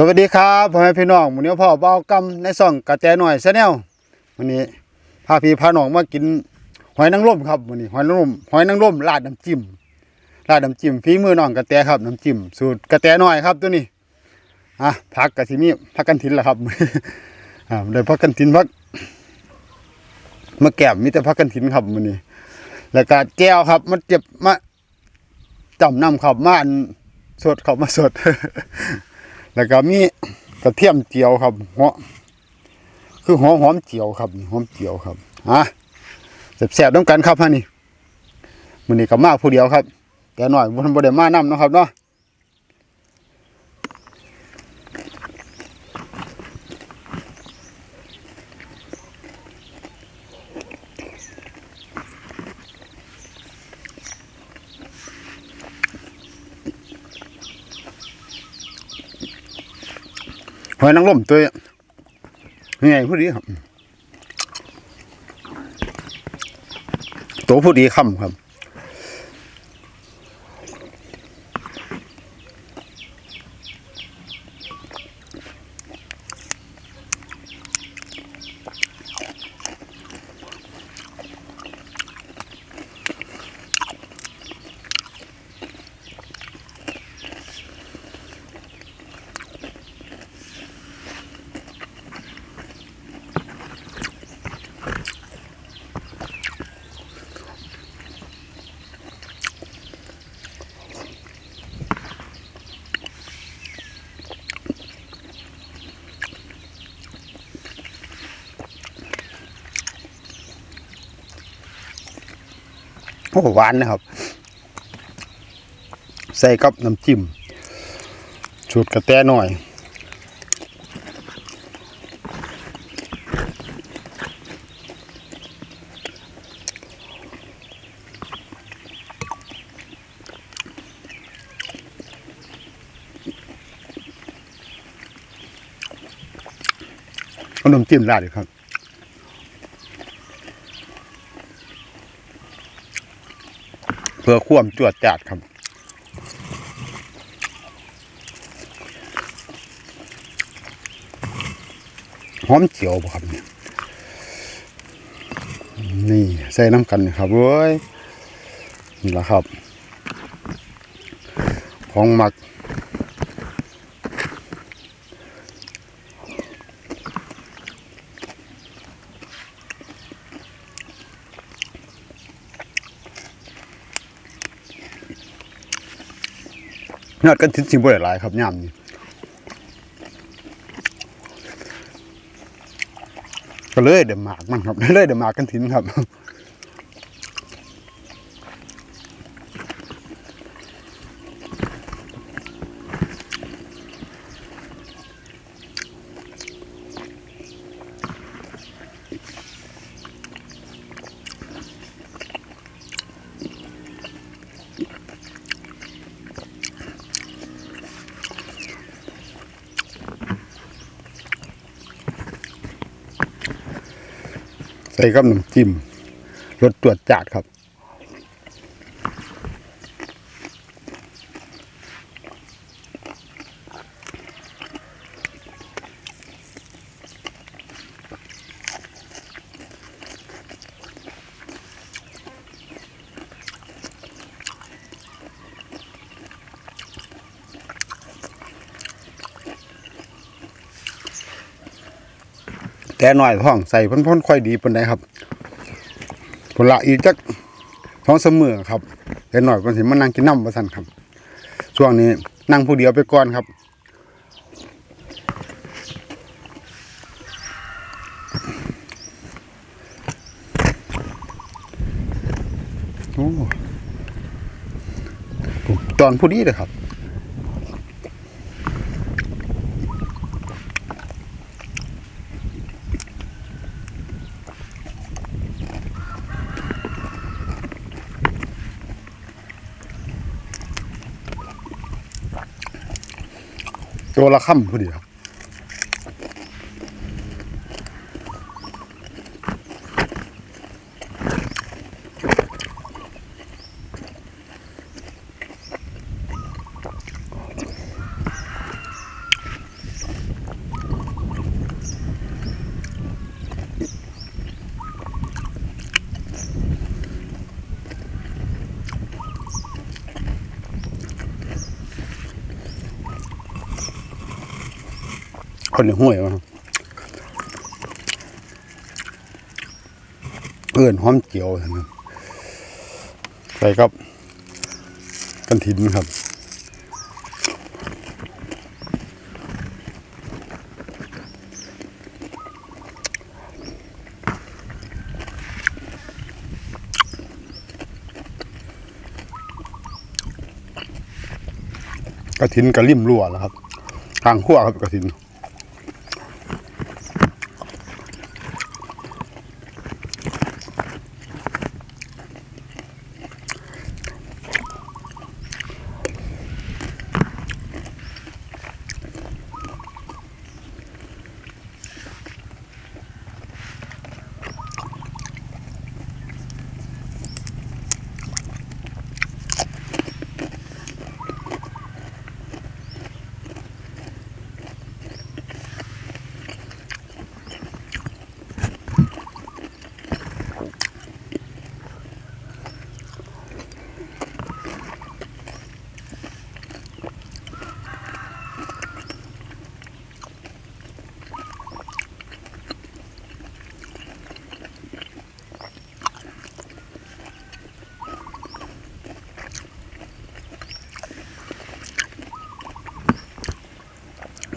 สวัสดีครับพ่อแม่พี่น้องมื้อนี้พ่อเบากำในซ่องกระแตหน่อยซะแนววันนี้พาพี่พาน้องมากินหอยนางรมครับวันนี้หอยนางรมหอยนางรมราดน้ำจิ้มราดน้ำจิ้มฝีมือน้องกระแตครับน้ำจิ้มสูตรกระแตหน่อยครับตัวนี้อะผักกะสิมีผักกันถินล่ะครับอ่าได้ผักกันถินผักมาแก้มมีแต่ผักกันถินครับมื้อนี้ แล้วก็แก้วครับมันเจ็บมาจำน้ำครับมาอันสดครับมาสด แล้วก็มีกระเทียมเจียวครับหัวคือหัวหอมเจียวครับหอมเจียวครับอะแซ่บๆต้องกันครับฮะนี่มันนี่ก็มาผู้เดียวครับ แต่หน่อยมันบ่ได้มานํเนาะครับเนาะ หอยนางรมตัวยังไงผู้ดีครับ ตัวผู้ดีคำครับ โอ้หวานนะครับ ใส่กับน้ำจิ้มสูตรกระแตหน่อยเอาน้ำจิ้มราดครับ พื่อความจวดจัดครับหอมเจียวครับเนี่ยนี่ใส่น้ำกันนะครับเว้ยนี่แหละครับ ของหมัก ยอดกันทิ้งสิ่งบ่ได้หลายครับย่ำนี่ก็เลยเดมหมากมันครับเลยเดมหมากกันทิ้งครับ ใส่กับน้ำจิ้มรสตรวจจัดครับ แต่หน่อยท้องใส่พ่นๆค่อยดีปานใดครับผลละอีกจักท้องเสมอครับแต่หน่อยก็สิมานั่งกินน้ำว่าซั่นครับ ช่วงนี้นั่งผู้เดียวไปก่อนครับโอ้ตอนผู้ดีเลยครับ ตัวละค่ำพอดีครับ คนในห้วยครับเอื่อนหอมเจียวนะครับใส่ครับกันถินครับกระถินกระลิ่มรั่วแล้วครับ ทางขั้วครับกระถิน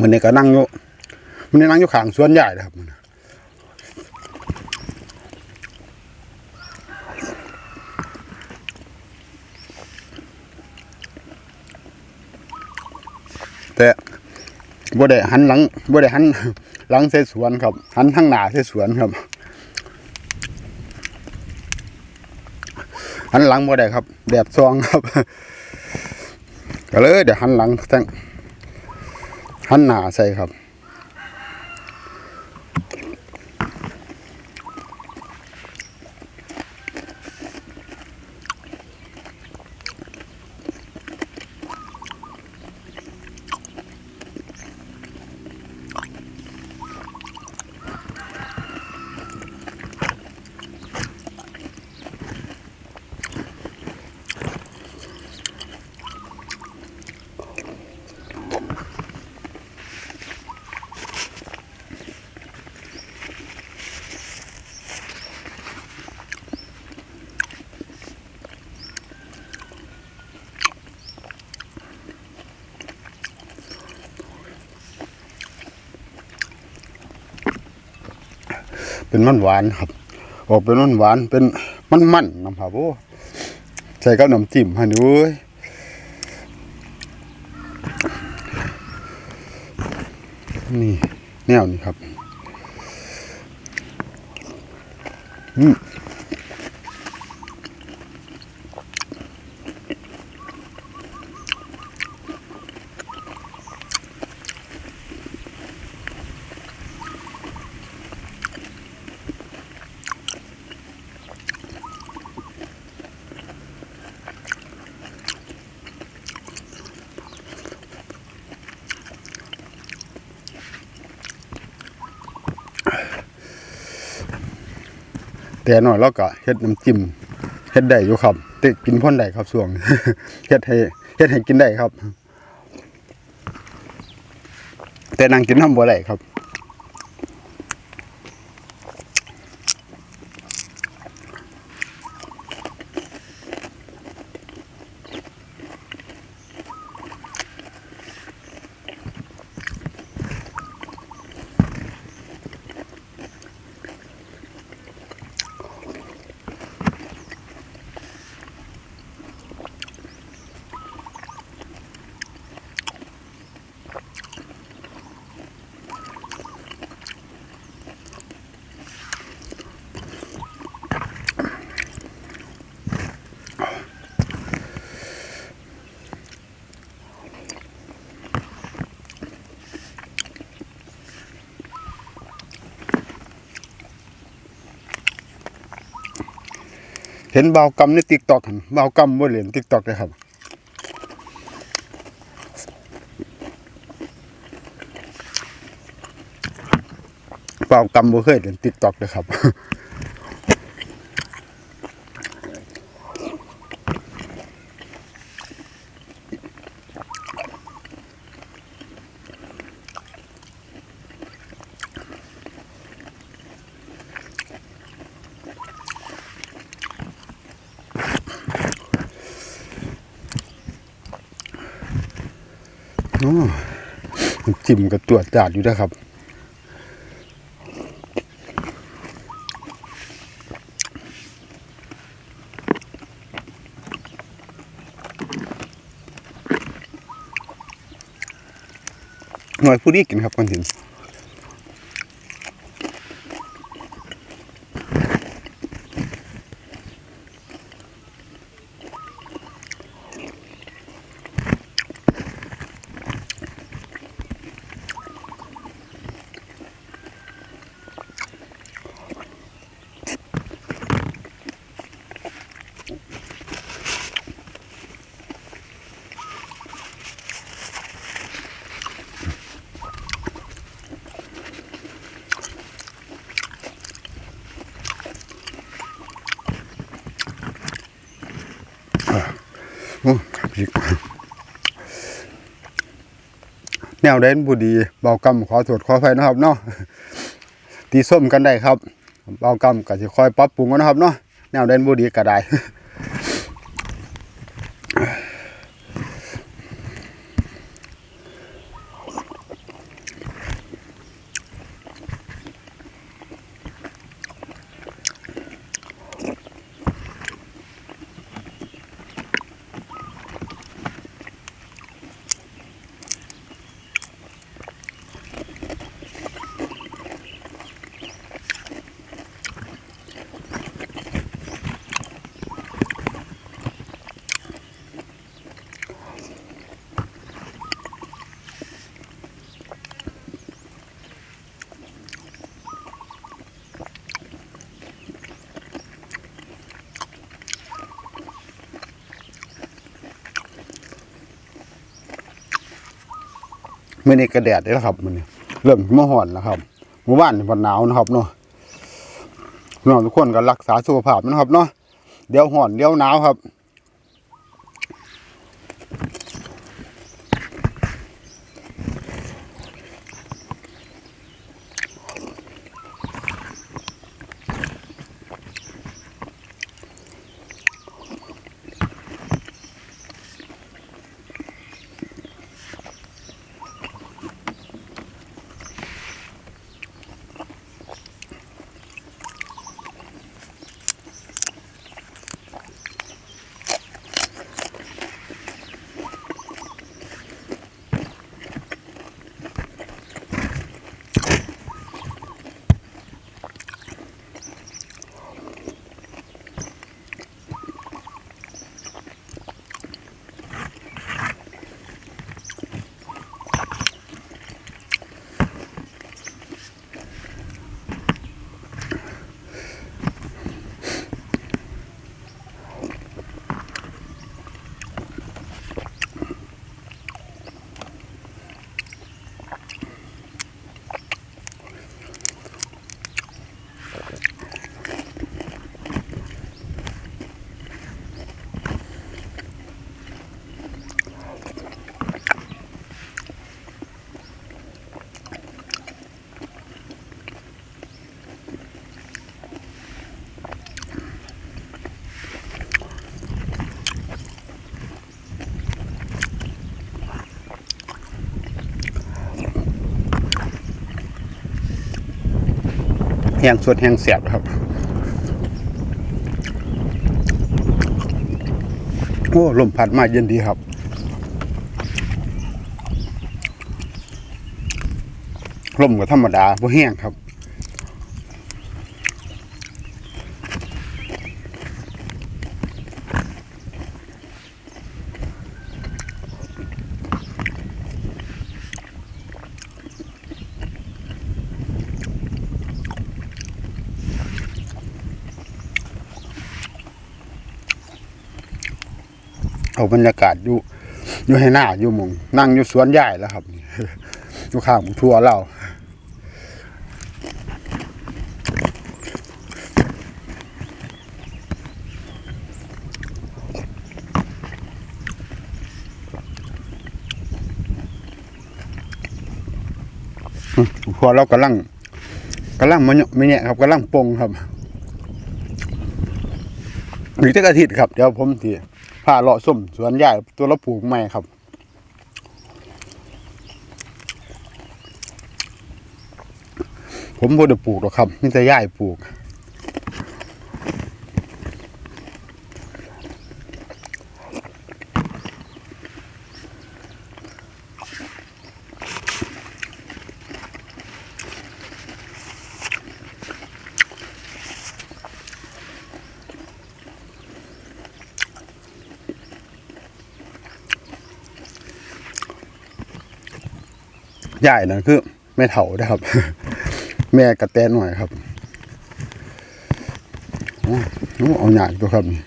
มันนี่ก็นั่งอยู่มันนี่นั่งอยู่ข้างสวนใหญ่เลยครับมันี้แต่บ่ได้หันหลังบ่ได้หันหลังใส่สวนครับ หันทางหน้าใส่สวนครับหันหลังบ่ได้ครับ แดดซองครับ ก็เลยเดี๋ยวหันหลังแต่ง หันหน้าใส่ครับ เป็นมันหวานครับ ออกเป็นมันหวานเป็นมันมันๆน้ำผาโบใส่กับน้ำจิ้มฮะนุ้ยนี่แนวนี้ครับ แต่หน่อยแล้วก็เฮ็ดน้ำจิ้มเฮ็ดได้อยู่ครับติกินพ่นได้ครับช่วงเฮ็ดให้เฮ็ดให้กินได้ครับ แต่นางกินน้ำบ่ได้ครับ ห็นเบากำในติ๊กตอกเบากำบ่เล่นติ๊กตอกเลยครับเบากำบ่เคยเล่นติ๊กตอกเลยครับ จิ้มกับตรวจจาดอยู่นะครับ หน่วยผู้ดีกินครับก่อนถึง โอ้พริกแนวเด่นบุดีเบากำขอตรวจขอไฟนะครับเนาะตีส้มกันได้ครับ เบากำก็จะคอยปรับปรุงกันนะครับเนาะแนวเด่นบุดีก็ได้ มื่อนี้กระแดดได้แล้วครับมันนี้เริ่มมาห่อนแล้วครับเมื่อวานวันหนาวนะครับเนาะน้องทุกคนก็รักษาสุขภาพนะครับเนาะเดี๋ยวห่อนเดี๋ยวหนาวครับ แห้งสดแห้งเสียบครับ โอ้ลมพัดมาเย็นดีครับลมก็ธรรมดาบ่แห้งครับ เอาบรรยากาศอยู่อยู่ให้หน้าอยู่มงนั่งอยู่สวนใหญ่แล้วครับอยู่ข้างทั่วเราพอเรากำลังกำลังมันไม่เนี่ยครับกำลังปงครับอีกสักอาทิตย์ครับ เดี๋ยวผมที ผ่าเลาะส้มสวนใหญ่ตัวเราปลูกใหม่ครับผมบ่ได้ปลูกหรอครับนี่จะย่ายปลูก ใหญ่นะคือไม่เถาได้ครับ แม่กระแตหน่อยครับโอ้เอาหยาดตัวครับนี่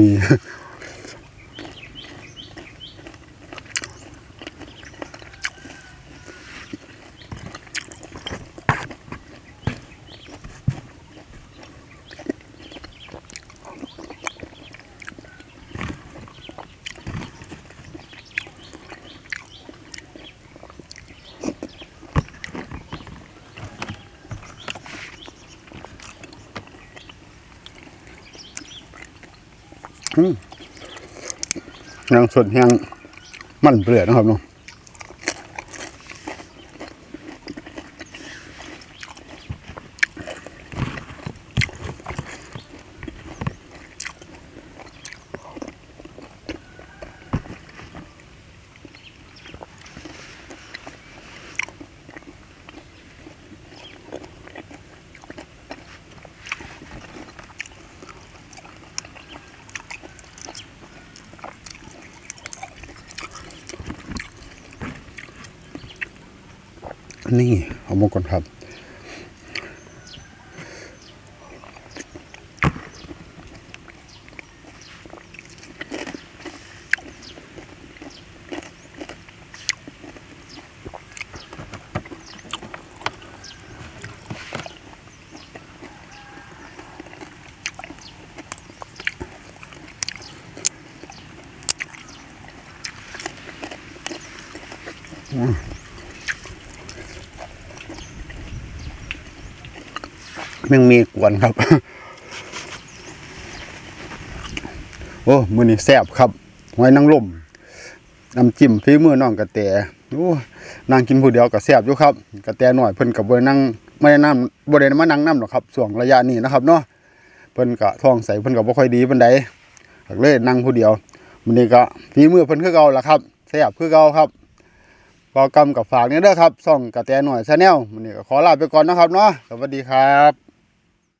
มี ยังสดยังมันเปลือกนะครับเนาะ นี่เอามาก่อนครับแม่งมีกวนครับ โอ้มือนี้แซ่บครับหอยนางรมน้ำจิ้มฝีมือน้องกระแตโอ้นางกินผู้เดียวก็แซ่บอยู่ครับกระแตหน่อยเพิ่นกับบ่ได้นั่งไม่ได้นั่งบ่ได้มานั่งนํหรอกครับช่วงระยะนี้นะครับเนาะเพิ่นก็ท้องใสเพิ่นก็บ่ค่อยดีปานใดก็เลยนั่งผู้เดียวมื้อนี้ก็ฝีมือเพิ่นคือเก่าล่ะครับแซ่บคือเก่าครับพอกรรมกับฝากเนี่ยเด้อครับส่องกระแตหน่อยชาแนลมื้อนี้ก็ขอลาไปก่อนนะครับเนาะสวัสดีครับ